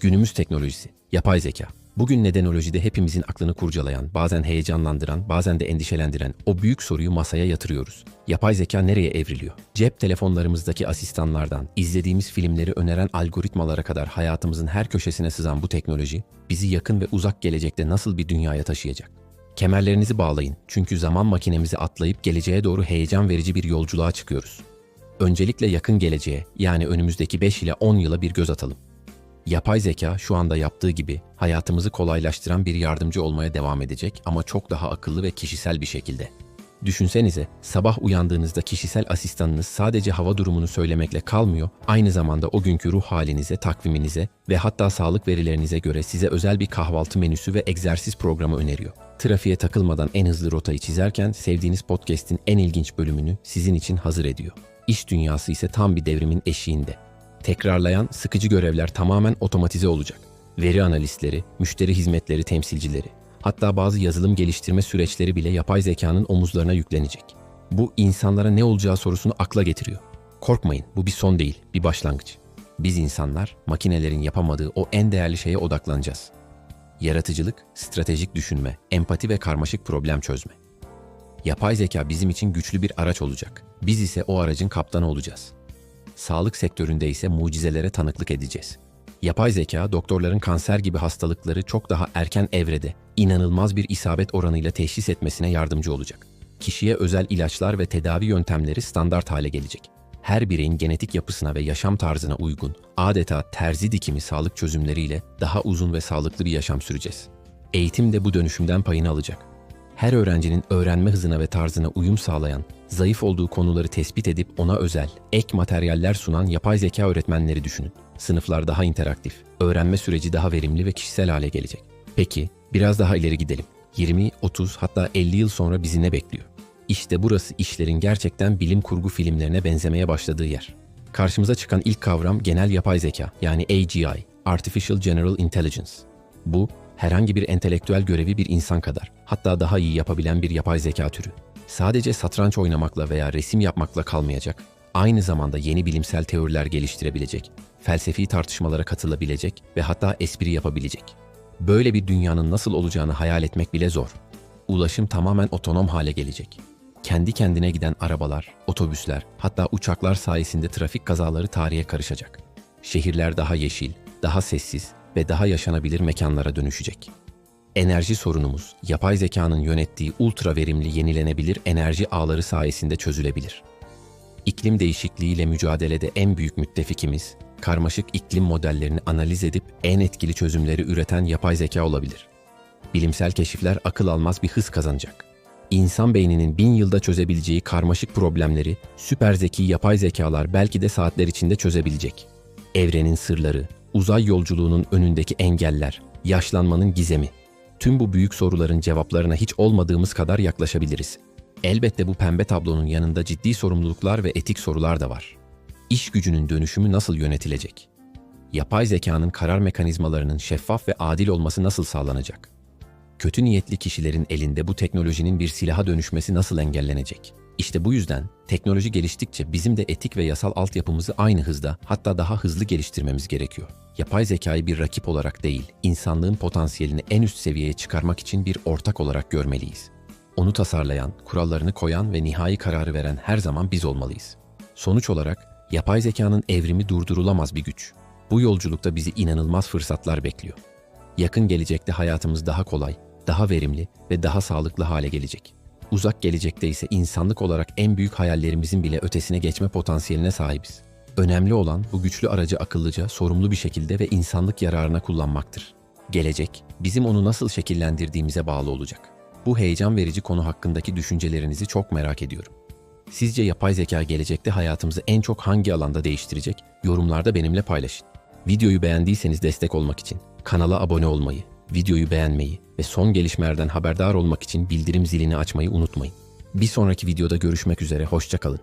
Günümüz teknolojisi, yapay zeka. Bugün nedenolojide hepimizin aklını kurcalayan, bazen heyecanlandıran, bazen de endişelendiren o büyük soruyu masaya yatırıyoruz. Yapay zeka nereye evriliyor? Cep telefonlarımızdaki asistanlardan, izlediğimiz filmleri öneren algoritmalara kadar hayatımızın her köşesine sızan bu teknoloji, bizi yakın ve uzak gelecekte nasıl bir dünyaya taşıyacak? Kemerlerinizi bağlayın çünkü zaman makinemizi atlayıp geleceğe doğru heyecan verici bir yolculuğa çıkıyoruz. Öncelikle yakın geleceğe, yani önümüzdeki 5 ile 10 yıla bir göz atalım. Yapay zeka şu anda yaptığı gibi hayatımızı kolaylaştıran bir yardımcı olmaya devam edecek ama çok daha akıllı ve kişisel bir şekilde. Düşünsenize, sabah uyandığınızda kişisel asistanınız sadece hava durumunu söylemekle kalmıyor, aynı zamanda o günkü ruh halinize, takviminize ve hatta sağlık verilerinize göre size özel bir kahvaltı menüsü ve egzersiz programı öneriyor. Trafiğe takılmadan en hızlı rotayı çizerken sevdiğiniz podcast'in en ilginç bölümünü sizin için hazır ediyor. İş dünyası ise tam bir devrimin eşiğinde. Tekrarlayan, sıkıcı görevler tamamen otomatize olacak. Veri analistleri, müşteri hizmetleri temsilcileri, hatta bazı yazılım geliştirme süreçleri bile yapay zekanın omuzlarına yüklenecek. Bu insanlara ne olacağı sorusunu akla getiriyor. Korkmayın, bu bir son değil, bir başlangıç. Biz insanlar makinelerin yapamadığı o en değerli şeye odaklanacağız. Yaratıcılık, stratejik düşünme, empati ve karmaşık problem çözme. Yapay zeka bizim için güçlü bir araç olacak. Biz ise o aracın kaptanı olacağız. Sağlık sektöründe ise mucizelere tanıklık edeceğiz. Yapay zeka, doktorların kanser gibi hastalıkları çok daha erken evrede, inanılmaz bir isabet oranıyla teşhis etmesine yardımcı olacak. Kişiye özel ilaçlar ve tedavi yöntemleri standart hale gelecek. Her bireyin genetik yapısına ve yaşam tarzına uygun, adeta terzi dikimi sağlık çözümleriyle daha uzun ve sağlıklı bir yaşam süreceğiz. Eğitim de bu dönüşümden payını alacak her öğrencinin öğrenme hızına ve tarzına uyum sağlayan, zayıf olduğu konuları tespit edip ona özel, ek materyaller sunan yapay zeka öğretmenleri düşünün. Sınıflar daha interaktif, öğrenme süreci daha verimli ve kişisel hale gelecek. Peki, biraz daha ileri gidelim. 20, 30 hatta 50 yıl sonra bizi ne bekliyor? İşte burası işlerin gerçekten bilim kurgu filmlerine benzemeye başladığı yer. Karşımıza çıkan ilk kavram genel yapay zeka yani AGI, Artificial General Intelligence. Bu, herhangi bir entelektüel görevi bir insan kadar, hatta daha iyi yapabilen bir yapay zeka türü. Sadece satranç oynamakla veya resim yapmakla kalmayacak, aynı zamanda yeni bilimsel teoriler geliştirebilecek, felsefi tartışmalara katılabilecek ve hatta espri yapabilecek. Böyle bir dünyanın nasıl olacağını hayal etmek bile zor. Ulaşım tamamen otonom hale gelecek. Kendi kendine giden arabalar, otobüsler, hatta uçaklar sayesinde trafik kazaları tarihe karışacak. Şehirler daha yeşil, daha sessiz ve daha yaşanabilir mekanlara dönüşecek. Enerji sorunumuz, yapay zekanın yönettiği ultra verimli yenilenebilir enerji ağları sayesinde çözülebilir. İklim değişikliğiyle mücadelede en büyük müttefikimiz, karmaşık iklim modellerini analiz edip en etkili çözümleri üreten yapay zeka olabilir. Bilimsel keşifler akıl almaz bir hız kazanacak. İnsan beyninin bin yılda çözebileceği karmaşık problemleri süper zeki yapay zekalar belki de saatler içinde çözebilecek. Evrenin sırları, uzay yolculuğunun önündeki engeller, yaşlanmanın gizemi. Tüm bu büyük soruların cevaplarına hiç olmadığımız kadar yaklaşabiliriz. Elbette bu pembe tablonun yanında ciddi sorumluluklar ve etik sorular da var. İş gücünün dönüşümü nasıl yönetilecek? Yapay zekanın karar mekanizmalarının şeffaf ve adil olması nasıl sağlanacak? Kötü niyetli kişilerin elinde bu teknolojinin bir silaha dönüşmesi nasıl engellenecek? İşte bu yüzden teknoloji geliştikçe bizim de etik ve yasal altyapımızı aynı hızda hatta daha hızlı geliştirmemiz gerekiyor. Yapay zekayı bir rakip olarak değil, insanlığın potansiyelini en üst seviyeye çıkarmak için bir ortak olarak görmeliyiz. Onu tasarlayan, kurallarını koyan ve nihai kararı veren her zaman biz olmalıyız. Sonuç olarak yapay zekanın evrimi durdurulamaz bir güç. Bu yolculukta bizi inanılmaz fırsatlar bekliyor. Yakın gelecekte hayatımız daha kolay, daha verimli ve daha sağlıklı hale gelecek. Uzak gelecekte ise insanlık olarak en büyük hayallerimizin bile ötesine geçme potansiyeline sahibiz. Önemli olan bu güçlü aracı akıllıca, sorumlu bir şekilde ve insanlık yararına kullanmaktır. Gelecek, bizim onu nasıl şekillendirdiğimize bağlı olacak. Bu heyecan verici konu hakkındaki düşüncelerinizi çok merak ediyorum. Sizce yapay zeka gelecekte hayatımızı en çok hangi alanda değiştirecek? Yorumlarda benimle paylaşın. Videoyu beğendiyseniz destek olmak için kanala abone olmayı, videoyu beğenmeyi ve son gelişmelerden haberdar olmak için bildirim zilini açmayı unutmayın. Bir sonraki videoda görüşmek üzere, hoşçakalın.